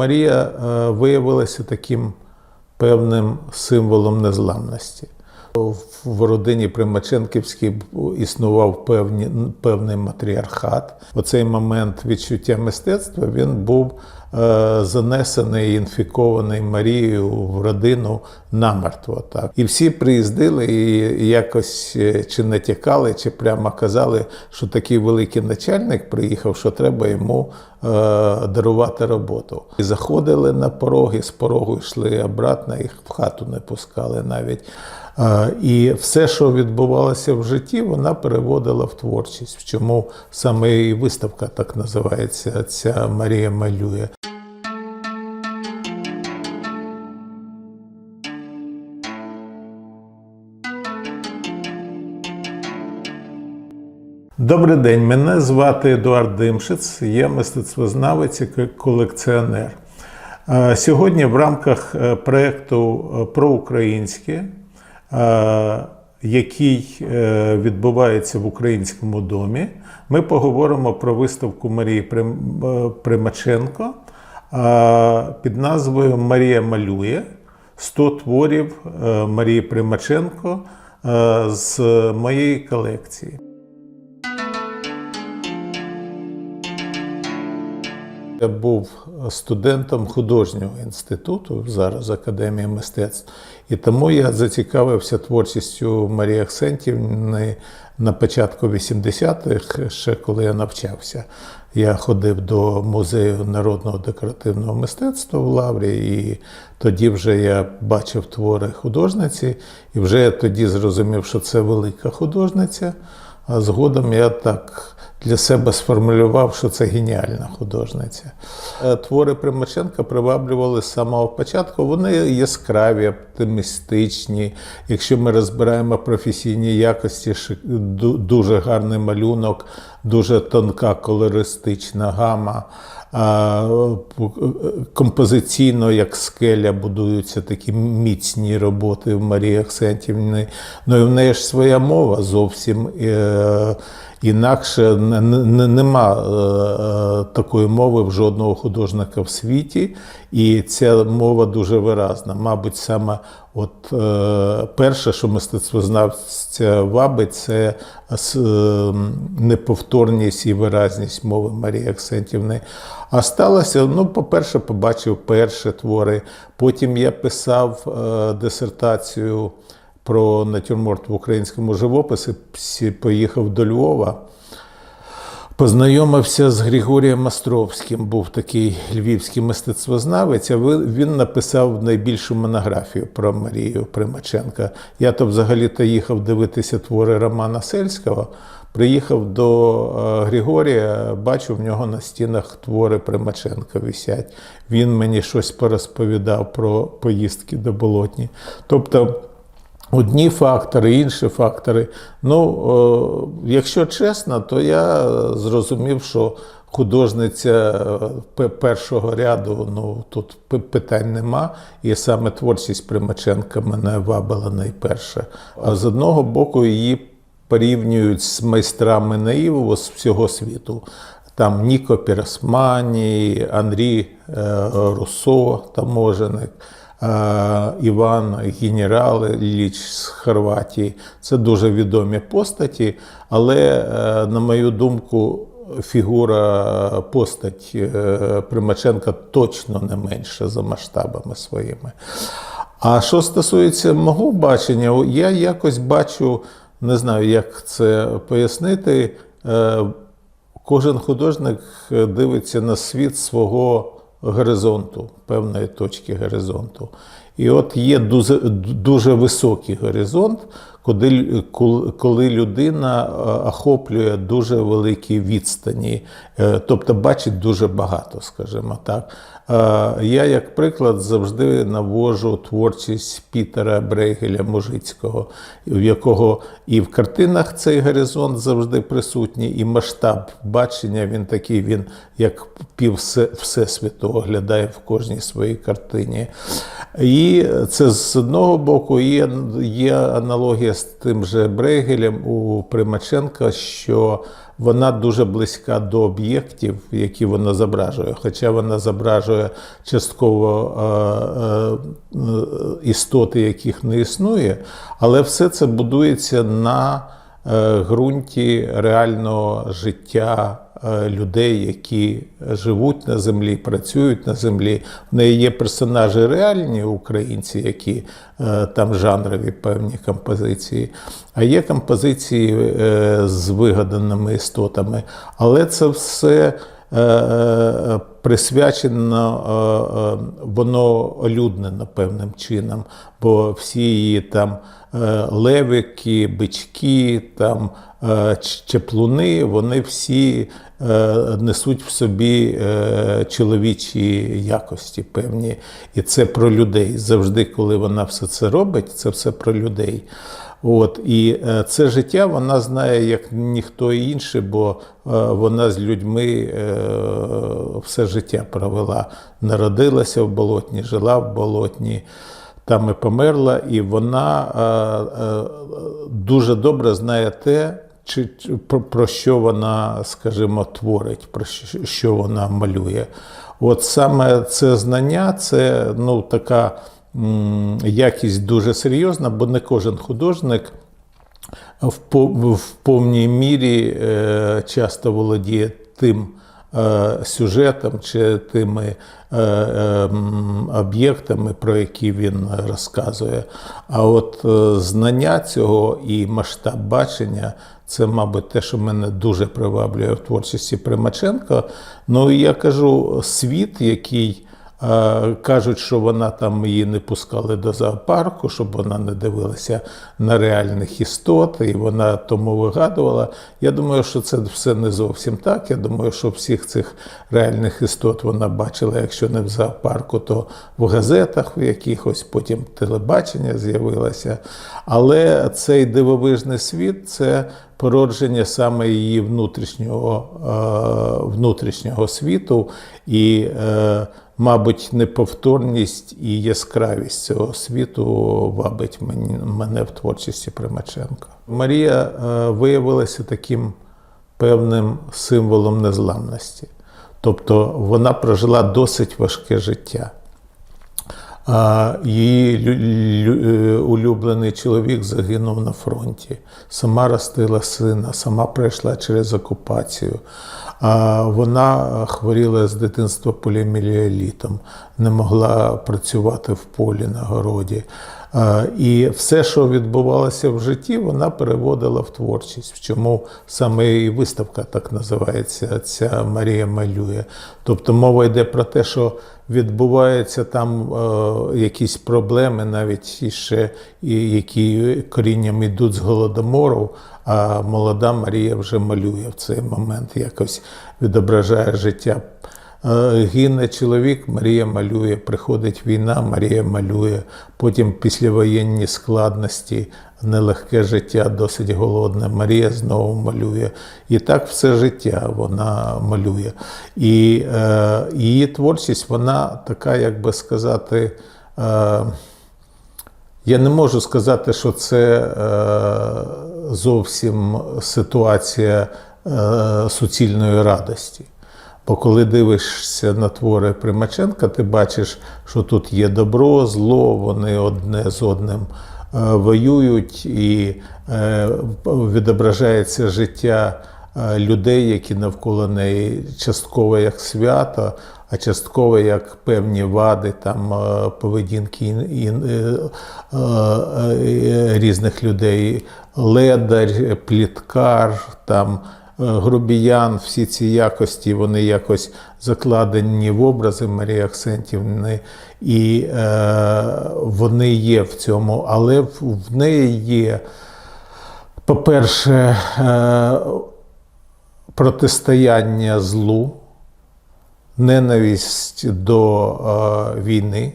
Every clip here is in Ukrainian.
Марія е, виявилася таким певним символом незламності. В родині Примаченківській існував певні, певний матріархат. У цей момент відчуття мистецтва він був е, занесений, інфікований Марією в родину намертво. Так. І всі приїздили і якось е, чи натякали, чи прямо казали, що такий великий начальник приїхав, що треба йому е, дарувати роботу. І заходили на пороги, з порогу йшли обратно, їх в хату не пускали навіть. І все, що відбувалося в житті, вона переводила в творчість. Чому саме і виставка так називається? Ця Марія малює. Добрий день, мене звати Едуард Димшиц, я мистецтвознавець і колекціонер. Сьогодні в рамках е, проєкту е, проукраїнське, е, який е, відбувається в українському домі, ми поговоримо про виставку Марії е, Примаченко е, під назвою Марія малює 100 творів е, Марії Примаченко е, з моєї колекції. Я був студентом художнього інституту, зараз Академії мистецтв, і тому я зацікавився творчістю Марії Аксентівни на початку 80-х, ще коли я навчався. Я ходив до музею народного декоративного мистецтва в Лаврі, і тоді вже я бачив твори художниці, і вже я тоді зрозумів, що це велика художниця. А згодом я так для себе сформулював, що це геніальна художниця. Е, Твори Примаченка приваблювали з самого початку. Вони яскраві, оптимістичні. Якщо ми розбираємо професійні якості, дуже гарний малюнок, дуже тонка колористична гама. Композиційно, як скеля, будуються такі міцні роботи в Марії Аксентівни. Ну і в неї ж своя мова зовсім е, інакше не- не- нема е, е, такої мови в жодного художника в світі, і ця мова дуже виразна. Мабуть, саме от е, перше, що мистецтвознавця вабить, це е, неповторність і виразність мови Марії Аксентівни. А сталося, ну, по-перше, побачив перші твори. Потім я писав е, дисертацію про натюрморт в українському живописі, поїхав до Львова. Познайомився з Григорієм Островським, був такий львівський мистецтвознавець. а Він написав найбільшу монографію про Марію Примаченка. Я то взагалі-то їхав дивитися твори Романа Сельського. Приїхав до е, Григорія, бачу в нього на стінах твори Примаченка висять. Він мені щось порозповідав про поїздки до Болотні. Тобто Одні фактори, інші фактори. Ну, о, якщо чесно, то я зрозумів, що художниця е, першого ряду, ну тут питань нема. І саме творчість Примаченка мене вабила найперше. А з одного боку, її порівнюють з майстрами наїву з всього світу. Там Ніко Пірасмані, Андрій е, Руссо, таможеник. Е, Іван Генерал з Хорватії. Це дуже відомі постаті, але, е, на мою думку, фігура постать е, Примаченка точно не менша за масштабами своїми. А що стосується мого бачення, я якось бачу, не знаю, як це пояснити. Кожен художник дивиться на світ свого горизонту, певної точки горизонту. І от є дуже, дуже високий горизонт, коли, коли людина е, охоплює дуже великі відстані, е, тобто бачить дуже багато, скажімо так. Е, Я, як приклад, завжди навожу творчість Пітера Брейгеля Мужицького, в якого і в картинах цей горизонт завжди присутній, і масштаб бачення він такий, він як пів все- всесвіту оглядає в кожній своїй картині. І це з одного боку є, є аналогія з тим же Брейгелем у Примаченка, що вона дуже близька до об'єктів, які вона зображує. Хоча вона зображує частково е, е, істоти, яких не існує, але все це будується на е, ґрунті реального життя е, людей, які живуть на землі, працюють на землі. В неї є персонажі реальні українці, які е, там жанрові певні композиції, а є композиції е, з вигаданими істотами. Але це все. е, е, Присвячено е, е, воно олюднено певним чином, бо всі її там е, левики, бички, там е, чеплуни, вони всі е, несуть в собі е, чоловічі якості певні. І це про людей. Завжди, коли вона все це робить, це все про людей. От і е, це життя вона знає як ніхто інший, бо е, вона з людьми е, все життя провела. Народилася в болотні, жила в болотні, там і померла, і вона е, е, дуже добре знає те, чи, про, про що вона, скажімо, творить, про що, вона малює. От саме це знання, це ну, така м, якість дуже серйозна, бо не кожен художник в, в повній мірі е, часто володіє тим е, сюжетом чи тими е, е, об'єктами, про які він розказує. А от е, знання цього і масштаб бачення це, мабуть, те, що мене дуже приваблює в творчості Примаченка. Ну я кажу, світ, який. Е, Кажуть, що вона там її не пускали до зоопарку, щоб вона не дивилася на реальних істот, і вона тому вигадувала. Я думаю, що це все не зовсім так. Я думаю, що всіх цих реальних істот вона бачила, якщо не в зоопарку, то в газетах в якихось, потім телебачення з'явилося. Але цей дивовижний світ це породження саме її внутрішнього, е, внутрішнього світу. І е, мабуть, неповторність і яскравість цього світу вабить мене в творчості Примаченка. Марія е, виявилася таким певним символом незламності. Тобто вона прожила досить важке життя. А Її е, улюблений чоловік загинув на фронті. Сама ростила сина, сама пройшла через окупацію. А Вона хворіла з дитинства поліоміелітом, не могла працювати в полі на городі. А, І все, що відбувалося в житті, вона переводила в творчість. Чому саме і виставка так називається, ця Марія малює. Тобто мова йде про те, що відбуваються там е, якісь проблеми, навіть іще, і які корінням йдуть з голодомору, а молода Марія вже малює в цей момент, якось відображає життя. Е, Гине чоловік, Марія малює, приходить війна, Марія малює, потім післявоєнні складності, нелегке життя, досить голодне. Марія знову малює. І так все життя вона малює. І е, її творчість, вона така, як би сказати, е, я не можу сказати, що це е, зовсім ситуація е, суцільної радості. Бо коли дивишся на твори Примаченка, ти бачиш, що тут є добро, зло, вони одне з одним е, воюють, і е, відображається життя е, людей, які навколо неї частково як свято, а частково як певні вади там поведінки різних людей. Ледар, пліткар, там грубіян, всі ці якості, вони якось закладені в образи Марії Аксентівни, і е, вони є в цьому, але в, неї є, по-перше, е, протистояння злу, ненависть до е, війни,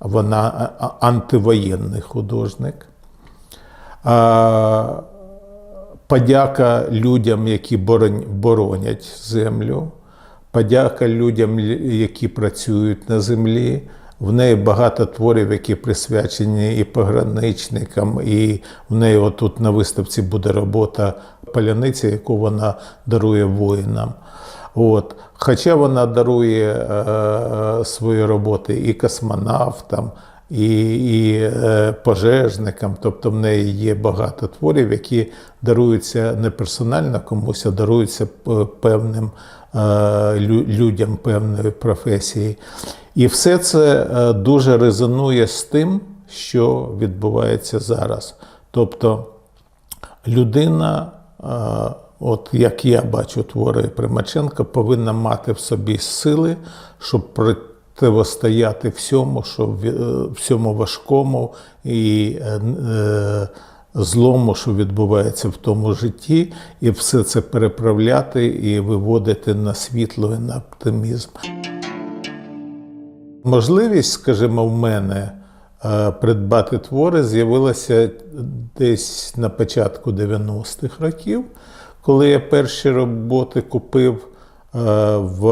вона антивоєнний художник. Подяка людям, які боронять землю, подяка людям, які працюють на землі. В неї багато творів, які присвячені і пограничникам, і в неї отут на виставці буде робота паляниці, яку вона дарує воїнам. От. Хоча вона дарує е, свої роботи і космонавтам, і, і е, пожежникам, тобто в неї є багато творів, які даруються не персонально комусь, а даруються певним е, людям певної професії. І все це е, дуже резонує з тим, що відбувається зараз. Тобто людина, е, от як я бачу твори Примаченка, повинна мати в собі сили, щоб противостояти всьому, що е, всьому важкому і е, е, злому, що відбувається в тому житті, і все це переправляти і виводити на світло і на оптимізм. Можливість, скажімо, в мене придбати твори з'явилася десь на початку 90-х років, коли я перші роботи купив в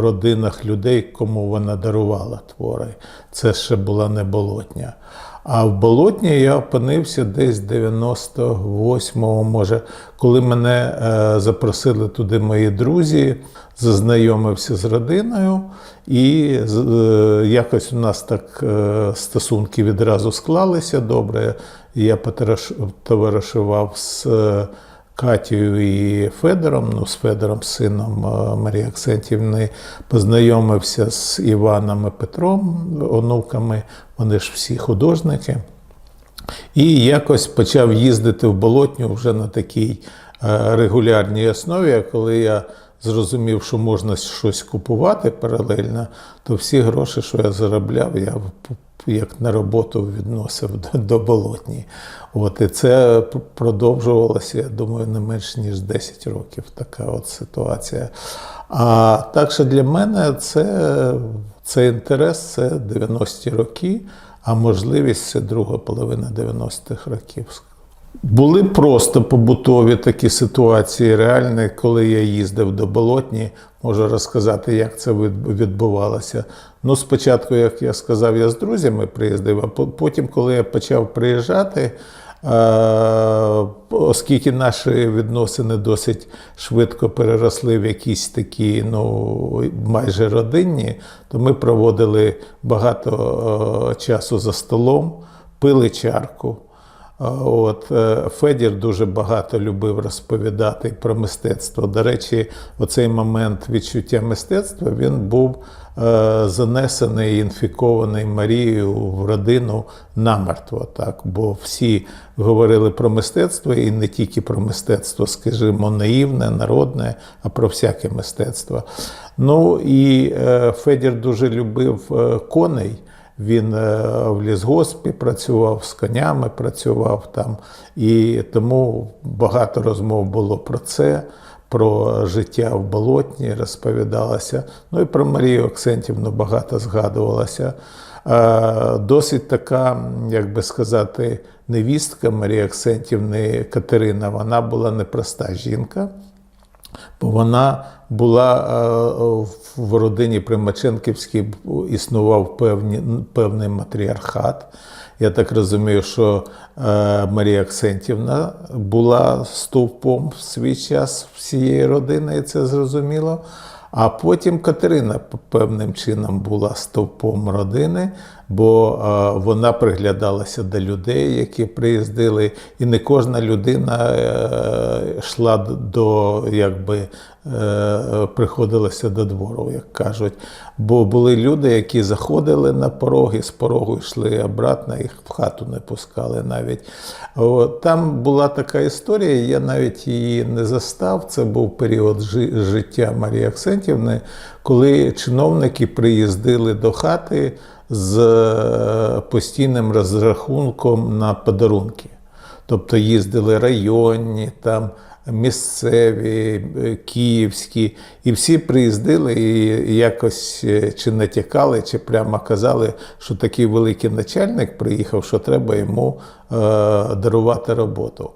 родинах людей, кому вона дарувала твори. Це ще була не болотня. А в болотні я опинився десь 98-го, може, коли мене е, запросили туди мої друзі, зазнайомився з родиною, і е, якось у нас так е, стосунки відразу склалися добре. Я потовариш- товаришував з Катєю і Федором, ну, з Федором, сином е, Марії Аксентівни, познайомився з Іваном і Петром, онуками, вони ж всі художники. І якось почав їздити в болотню вже на такій е, регулярній основі. Коли я зрозумів, що можна щось купувати паралельно, то всі гроші, що я заробляв, я як на роботу відносив до, болотні. От, і це продовжувалося, я думаю, не менш ніж 10 років така от ситуація. А так що для мене це, це інтерес, це 90-ті роки, а можливість це друга половина 90-х років. Були просто побутові такі ситуації реальні, коли я їздив до болотні, можу розказати, як це відбувалося. Ну, спочатку, як я сказав, я з друзями приїздив, а потім, коли я почав приїжджати, е, оскільки наші відносини досить швидко переросли в якісь такі, ну, майже родинні, то ми проводили багато е, часу за столом, пили чарку. От е, Федір дуже багато любив розповідати про мистецтво. До речі, оцей момент відчуття мистецтва він був е, занесений, інфікований Марією в родину намертво. Так, бо всі говорили про мистецтво і не тільки про мистецтво, скажімо, наївне, народне, а про всяке мистецтво. Ну і е, Федір дуже любив коней. Він е, в лісгоспі працював, з конями працював там, і тому багато розмов було про це, про життя в болотні розповідалося. Ну і про Марію Оксентівну багато згадувалося. Е, Досить така, як би сказати, невістка Марії Оксентівни Катерина. Вона була непроста жінка. Вона була е, в родині Примаченківській, існував певні, певний матріархат. Я так розумію, що е, Марія Аксентівна була стовпом в свій час всієї родини, і це зрозуміло. А потім Катерина певним чином була стовпом родини, бо вона приглядалася до людей, які приїздили, і не кожна людина е, йшла до, якби е, приходилася до двору, як кажуть. Бо були люди, які заходили на пороги, з порогу йшли обратно, їх в хату не пускали навіть. Там була така історія, я навіть її не застав. Це був період жи- життя Марії Аксентівни, коли чиновники приїздили до хати з е, постійним розрахунком на подарунки. Тобто їздили районні, там місцеві, е, київські, і всі приїздили і якось е, чи натякали, чи прямо казали, що такий великий начальник приїхав, що треба йому е, дарувати роботу.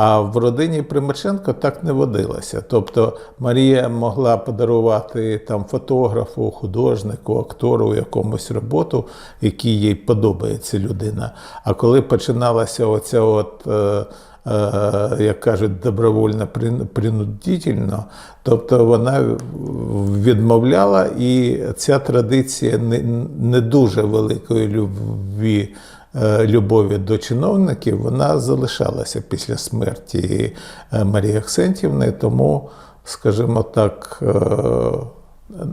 А в родині Примаченко так не водилося. Тобто Марія могла подарувати там фотографу, художнику, актору якомусь роботу, якій їй подобається людина. А коли починалася оця от. е, е, Як кажуть, добровольно принудительно, тобто вона відмовляла, і ця традиція не, дуже великої любві, любові до чиновників, вона залишалася після смерті е, Марії Аксентівни, тому, скажімо так, е,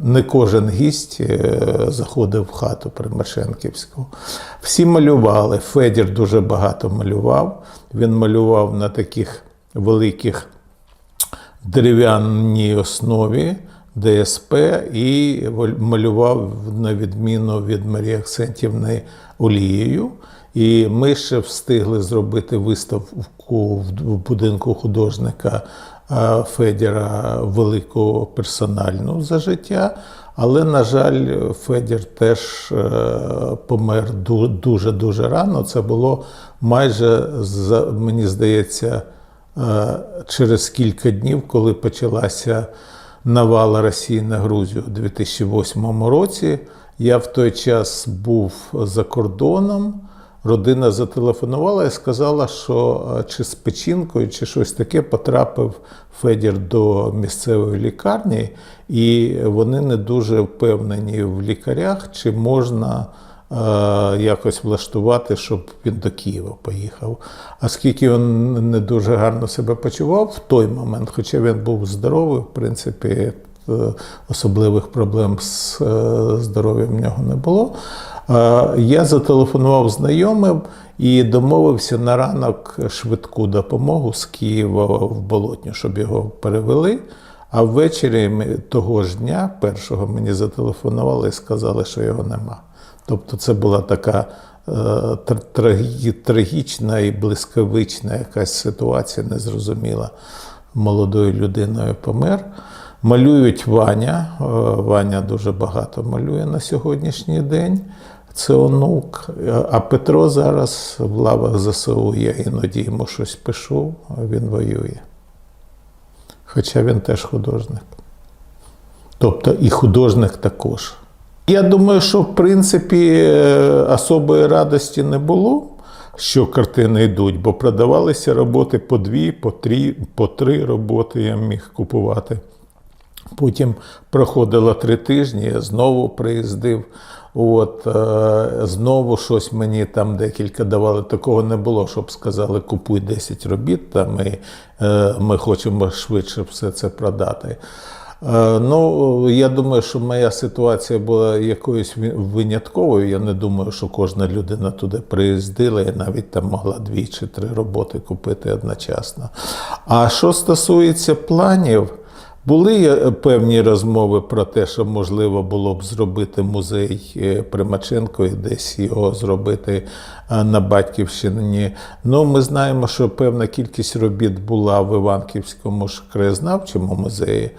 не кожен гість е, заходив в хату Примаченківську. Всі малювали. Федір дуже багато малював. Він малював на таких великих дерев'яній основі ДСП і малював на відміну від Марії Аксентівни олією. І ми ще встигли зробити виставку в будинку художника Федіра велику персональну за життя. Але, на жаль, Федір теж е, помер дуже дуже рано. Це було майже мені здається, е, через кілька днів, коли почалася навала Росії на Грузію у 2008 році. Я в той час був за кордоном. Родина зателефонувала і сказала, що е, чи з печінкою, чи щось таке потрапив Федір до місцевої лікарні, і вони не дуже впевнені в лікарях, чи можна е, якось влаштувати, щоб він до Києва поїхав. Оскільки він не дуже гарно себе почував в той момент, хоча він був здоровий, в принципі, особливих проблем з е, здоров'ям в нього не було. Е, Я зателефонував знайомим і домовився на ранок швидку допомогу з Києва в Болотню, щоб його перевели. А ввечері того ж дня, першого, мені зателефонували і сказали, що його нема. Тобто це була така е, трагічна і блискавична якась ситуація, незрозуміла. Молодою людиною помер. Малюють Ваня. Е, Ваня дуже багато малює на сьогоднішній день. Це онук. Е, А Петро зараз в лавах ЗСУ. Я іноді йому щось пишу, а він воює. Хоча він теж художник. Тобто і художник також. Я думаю, що в принципі е, особої радості не було, що картини йдуть, бо продавалися роботи по дві, по три, по три роботи я міг купувати. Потім проходило три тижні, я знову приїздив. От, е, знову щось мені там декілька давали. Такого не було, щоб сказали, купуй 10 робіт, там, і е, ми хочемо швидше все це продати. Е, Ну, я думаю, що моя ситуація була якоюсь винятковою. Я не думаю, що кожна людина туди приїздила і навіть там могла дві чи три роботи купити одночасно. А що стосується планів, були е, певні розмови про те, що можливо було б зробити музей е, Примаченко і десь його зробити е, на Батьківщині. Ну, ми знаємо, що певна кількість робіт була в Іванківському ж краєзнавчому музеї.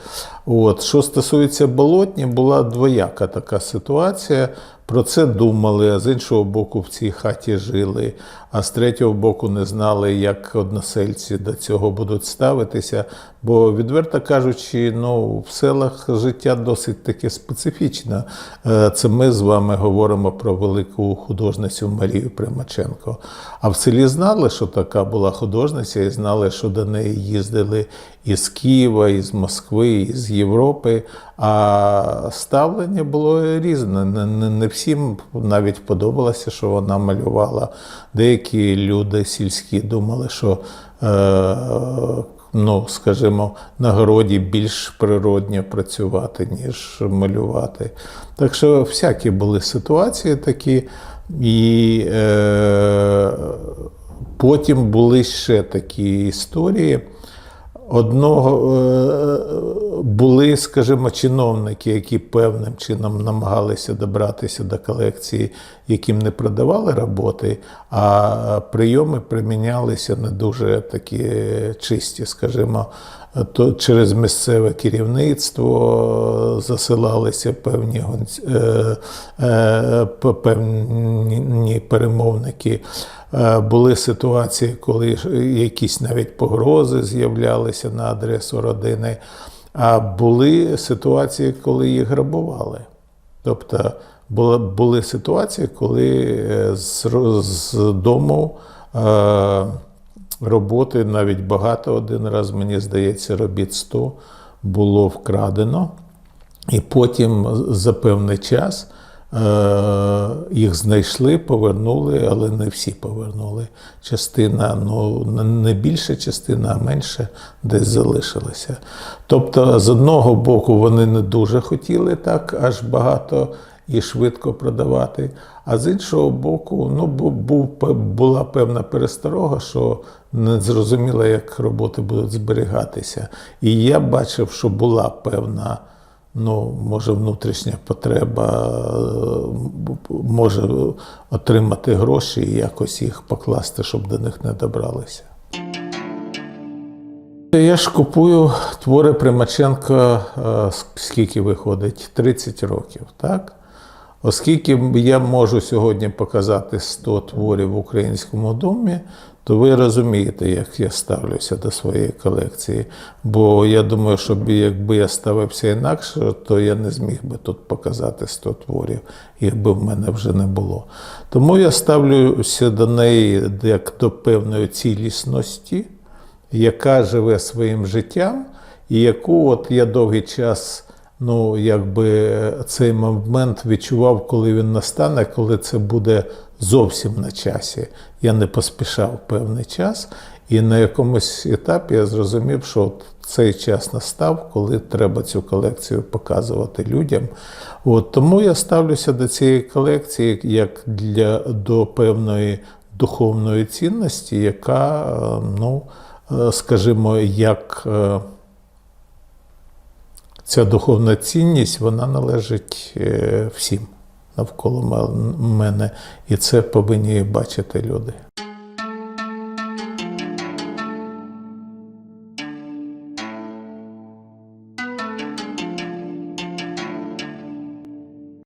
От. Що стосується болотні, була двояка така ситуація. Про це думали, а з іншого боку, в цій хаті жили, а з третього боку не знали, як односельці до цього будуть ставитися. Бо, відверто кажучи, ну, в селах життя досить таке специфічне. Е, Це ми з вами говоримо про велику художницю Марію Примаченко. А в селі знали, що така була художниця, і знали, що до неї їздили із Києва, із Москви, із Європи. А ставлення було різне. Не, всім навіть подобалося, що вона малювала. Деякі люди сільські думали, що. Ну, скажімо, на городі більш природньо працювати, ніж малювати. Так що всякі були ситуації такі. І е, потім були ще такі історії. Одного е, були, скажімо, чиновники, які певним чином намагалися добратися до колекції, яким не продавали роботи, а прийоми примінялися не дуже такі чисті, скажімо. То через місцеве керівництво засилалися певні, е, е, певні перемовники. Е, Були ситуації, коли якісь навіть погрози з'являлися на адресу родини, а були ситуації, коли їх грабували. Тобто були, були ситуації, коли з, з дому роботи навіть багато один раз, мені здається, робіт 100 було вкрадено. І потім за певний час е, їх знайшли, повернули, але не всі повернули. Частина, ну не більша частина, а менше десь залишилася. Тобто, з одного боку, вони не дуже хотіли так аж багато і швидко продавати. А з іншого боку, ну бу- був була певна пересторога, що не зрозуміло, як роботи будуть зберігатися. І я бачив, що була певна. Ну, може, внутрішня потреба е, може отримати гроші і якось їх покласти, щоб до них не добралися. Я ж купую твори Примаченка, е, скільки виходить? 30 років, так? Оскільки я можу сьогодні показати 100 творів в українському домі, то ви розумієте, як я ставлюся до своєї колекції. Бо я думаю, що якби я ставився інакше, то я не зміг би тут показати 100 творів, їх би в мене вже не було. Тому я ставлюся до неї як до певної цілісності, яка живе своїм життям, і яку от я довгий час. Ну, якби цей момент відчував, коли він настане, коли це буде зовсім на часі. Я не поспішав певний час, і на якомусь етапі я зрозумів, що от цей час настав, коли треба цю колекцію показувати людям. От, тому я ставлюся до цієї колекції як для, до певної духовної цінності, яка, е, ну, е, скажімо, як. Ця духовна цінність вона належить е, всім навколо мене, і це повинні бачити люди.